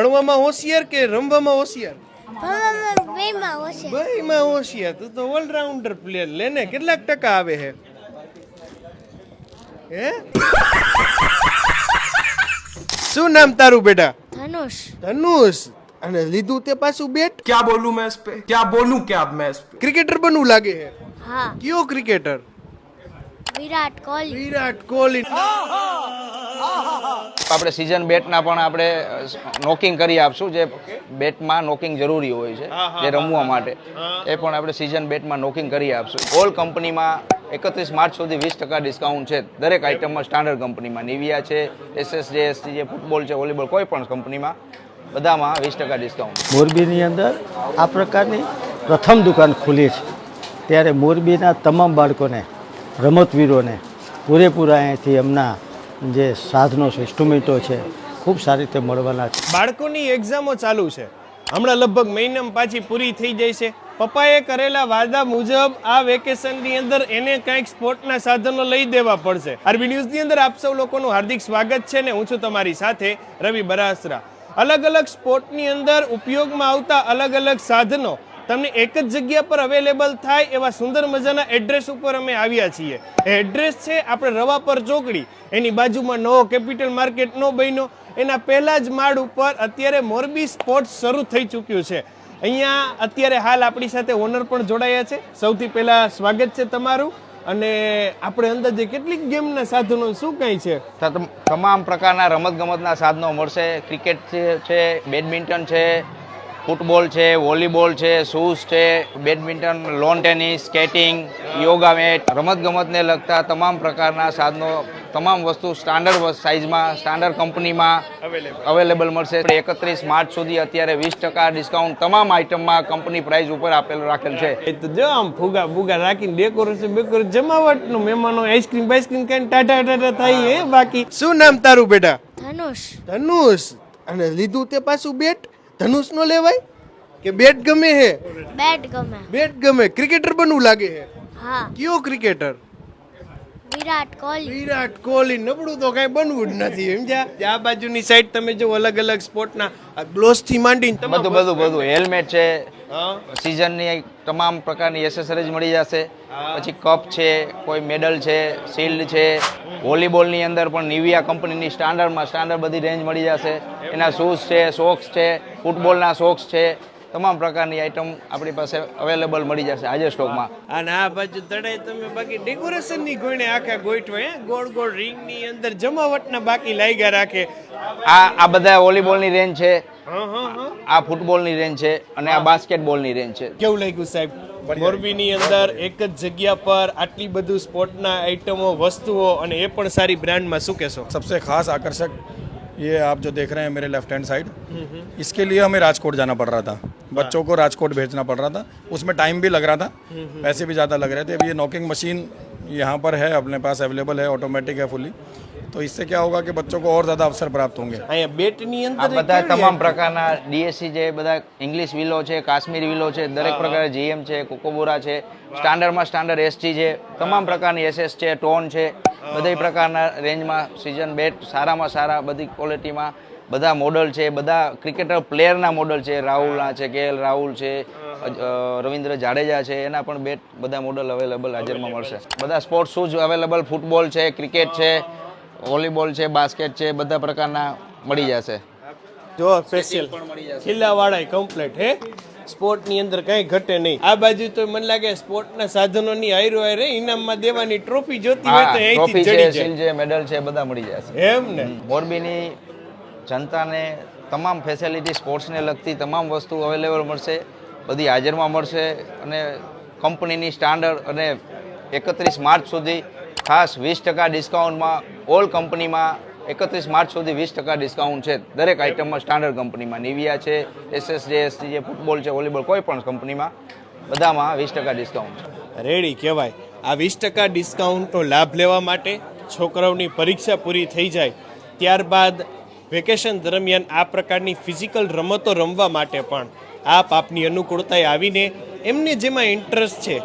ભણવામાં હોશિયાર કે રમવામાં હોશિયાર? બેમાં હોશિયાર. તું તો ઓલરાઉન્ડર પ્લેયર લેને કેટલાક ટકા આવે હે? શું નામ તારું બેટા? ધનુષ. ધનુષ. અને લીધું તે પાછું બેટ? ક્યાં બોલું મેં પે ક્યાં બોલું ક્યાં મેચ ક્રિકેટર બનવું લાગે હે? હા. કયો ક્રિકેટર? વિરાટ કોહલી. વિરાટ કોહલી. આપણે સિઝન બેટના પણ આપણે નોકિંગ કરી આપશું જે બેટમાં નોકિંગ જરૂરી હોય છે જે રમવા માટે. એ પણ આપણે સિઝન બેટમાં નોકિંગ કરી આપશું. ઓલ કંપનીમાં એકત્રીસ માર્ચ સુધી વીસ ટકા ડિસ્કાઉન્ટ છે. દરેક આઇટમમાં સ્ટાન્ડર્ડ કંપનીમાં નિવિયા છે એસએસજે એસટી જે ફૂટબોલ છે વોલીબોલ કોઈ પણ કંપનીમાં બધામાં વીસ ટકા ડિસ્કાઉન્ટ મોરબીની અંદર આ પ્રકારની પ્રથમ દુકાન ખુલી છે. ત્યારે મોરબીના તમામ બાળકોને રમતવીરોને પૂરેપૂરા અહીંથી એમના જે સાધનો છે ઇન્સ્ટ્રુમેન્ટો છે, ખૂબ સારી રીતે મળવાના છે. બાળકોની એક્ઝામો ચાલુ છે. હમણાં લગભગ મહિનામાં પાછી પૂરી થઈ જાય છે. પપ્પાએ કરેલા વાદા મુજબ આ વેકેશનની અંદર એને કંઈક સ્પોર્ટના સાધનો લઈ દેવા પડશે. આરબી ન્યૂઝની અંદર આપ સૌ લોકોનું હાર્દિક સ્વાગત છે ને હું છું તમારી સાથે રવિ બરાસરા. અલગ અલગ સ્પોર્ટની અંદર ઉપયોગમાં આવતા અલગ અલગ સાધનો તમને એક જ જગ્યા પર અવેલેબલ થાય એવા સુંદર મજાના એડ્રેસ ઉપર અમે આવ્યા છીએ. એ એડ્રેસ છે આપણે રવા પર ચોકડી. એની બાજુમાં નવો કેપિટલ માર્કેટ નો બન્યો. એના પહેલા જ માળ ઉપર અત્યારે મોરબી સ્પોર્ટ્સ શરૂ થઈ ચૂક્યું છે. અહીંયા અત્યારે હાલ આપણી સાથે ઓનર પણ જોડાયા છે. સૌથી પહેલા સ્વાગત છે તમારું. અને આપણે અંદાજે કેટલીક ગેમના સાધનો શું કાંઈ છે? તમામ પ્રકારના રમતગમતના સાધનો મળશે. ક્રિકેટ છે- છે બેડમિન્ટન છે ફૂટબોલ છે વોલીબોલ છે શૂઝ છે badminton lawn tennis skating yoga mat રમતગમતને લગતા તમામ પ્રકારના સાધનો તમામ વસ્તુ સ્ટાન્ડર્ડ સાઇઝમાં સ્ટાન્ડર્ડ કંપનીમાં અવેલેબલ મળશે. એકત્રીસ માર્ચ સુધી અત્યારે વીસ ટકા ડિસ્કાઉન્ટ તમામ આઇટમમાં કંપની પ્રાઇસ ઉપર આપેલ રાખેલ છે. એ તો જો આમ ફુગા ફુગા રાખીને ડેકોરેશન બેકોરેશન જમાવટનું મહેમાનો આઈસ્ક્રીમ બાઈસ્ક્રીમ કઈ ટાટા ટાટા થાય હે બાકી. શું નામ તારું બેટા? ધનુષ. ધનુષ. અને લીધું તે પાછું બેટ? ધનુષ નો લેવાય કે બેટ ગમે હે? બેટ ગમે. બેટ ગમે. ક્રિકેટર બનવું લાગે હે? હા. કયો ક્રિકેટર? વિરાટ કોહલી. વિરાટ કોહલી. નબળું તો કઈ બનવું જ નથી સમજ્યા? આ બાજુની સાઈડ તમે જો અલગ અલગ સ્પોર્ટના ગ્લોવ્સથી માંડીને તમામ બધું બધું બધું. હેલ્મેટ છે હા. સિઝનની તમામ પ્રકારની એસેસરીઝ મળી જશે. પછી કપ છે કોઈ મેડલ છે શિલ્ડ છે. વોલીબોલની અંદર પણ નિવિયા કંપનીની સ્ટાન્ડર્ડમાં સ્ટાન્ડર્ડ બધી રેન્જ મળી જશે. એના શૂઝ છે સોક્સ છે. ફૂટબોલના સોક્સ છે. તમામ પ્રકારની આઇટમ આપણી પાસે અવેલેબલ મળી જશે આજે સ્ટોકમાં અને આ બાજુ તળે તમે બાકી ડેકોરેશનની ગોઈને આખા ગોઠવે ગોળ ગોળ રિંગની અંદર જમાવટના બાકી લાગ્યા રાખે. આ આ બધા વોલીબોલની રેન્જ છે. આ ફૂટબોલની રેન્જ છે અને આ બાસ્કેટબોલની રેન્જ છે. કેવું લાગ્યું સાહેબ? મોરબીની અંદર એક જ જગ્યા પર આટલી બધું સ્પોર્ટના આઇટમો વસ્તુઓ અને એ પણ સારી બ્રાન્ડમાં શું કહેશો? સબસે ખાસ આકર્ષક ये आप जो देख रहे हैं मेरे लेफ़्ट हैंड साइड इसके लिए हमें राजकोट जाना पड़ रहा था। बच्चों को राजकोट भेजना पड़ रहा था। उसमें टाइम भी लग रहा था। पैसे भी ज़्यादा लग रहे थे। अब ये नॉकिंग मशीन यहाँ पर है अपने पास अवेलेबल है ऑटोमेटिक है फुली तो इससे क्या होगा कि बच्चों को और ज़्यादा अवसर प्राप्त होंगे અહીંયા બેટની આ અંદર બધા કેવડી તમામ item? પ્રકારના ડીએસસી છે બધા ઇંગ્લિશ વિલો છે કાશ્મીરી વિલો છે દરેક પ્રકારના જીએમ છે કોકોબોરા છે સ્ટાન્ડર્ડમાં સ્ટાન્ડર્ડ એસટી છે તમામ પ્રકારની એસએસ છે ટોન છે બધી પ્રકારના રેન્જમાં સિઝન બેટ સારામાં સારા બધી ક્વોલિટીમાં બધા મોડલ છે બધા ક્રિકેટર પ્લેયરના મોડલ છે રાહુલના છે કે એલ રાહુલ છે અ, રવિન્દ્ર જાડેજા છે એના પણ બેટ બધા મોડલ અવેલેબલ હાજરમાં મળશે બધા સ્પોર્ટ્સ શૂઝ અવેલેબલ ફૂટબોલ છે ક્રિકેટ છે વોલીબોલ છે બાસ્કેટ છે બધા પ્રકારના મળી જશે. જો સ્પેશિયલ ખીલાવાળા કમ્પ્લેટ હે? સ્પોર્ટની અંદર કઈ ઘટે નહીં. આ બાજુ તો મને લાગે સ્પોર્ટના સાધનોની હાયરો હાયરે ઇનામમાં દેવાની ટ્રોફી જોતી હોય તો અહીંથી ટ્રોફી જાય. છે મેડલ છે બધા મળી જશે. એમ ને? મોરબીની જનતાને તમામ ફેસિલિટી સ્પોર્ટ્સને લગતી તમામ વસ્તુ અવેલેબલ મળશે બધી હાજરમાં મળશે અને કંપનીની સ્ટાન્ડર્ડ અને એકત્રીસ માર્ચ સુધી ખાસ વીસ ટકા ડિસ્કાઉન્ટમાં ઓલ કંપનીમાં એકત્રીસ માર્ચ સુધી વીસ ટકા ડિસ્કાઉન્ટ છે. દરેક આઇટમમાં સ્ટાન્ડર્ડ કંપનીમાં. નિવિયા છે એસએસજે એસટી જે ફૂટબોલ છે, વોલીબોલ, કોઈ પણ કંપનીમાં બધામાં વીસ ટકા ડિસ્કાઉન્ટ રેડી કહેવાય. આ વીસ ટકા ડિસ્કાઉન્ટનો લાભ લેવા માટે છોકરાઓની પરીક્ષા પૂરી થઈ જાય. ત્યારબાદ વેકેશન દરમિયાન આ પ્રકારની ફિઝિકલ રમતો રમવા માટે પણ આપ આપની અનુકૂળતાએ આવીને એમને જેમાં ઇન્ટરેસ્ટ છે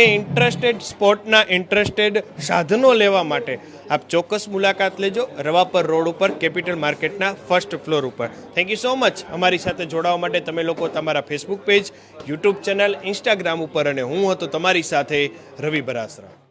એ ઇન્ટરેસ્ટેડ સ્પોર્ટના ઇન્ટરેસ્ટેડ સાધનો લેવા માટે. આપ ચોક્કસ મુલાકાત લેજો રવાપર રોડ ઉપર, કેપિટલ માર્કેટના ફર્સ્ટ ફ્લોર ઉપર. થેન્ક યુ સો મચ અમારી સાથે જોડાવા માટે તમે લોકો તમારા Facebook page YouTube channel Instagram ઉપર અને હું હતો તમારી સાથે રવિ બરાસરા.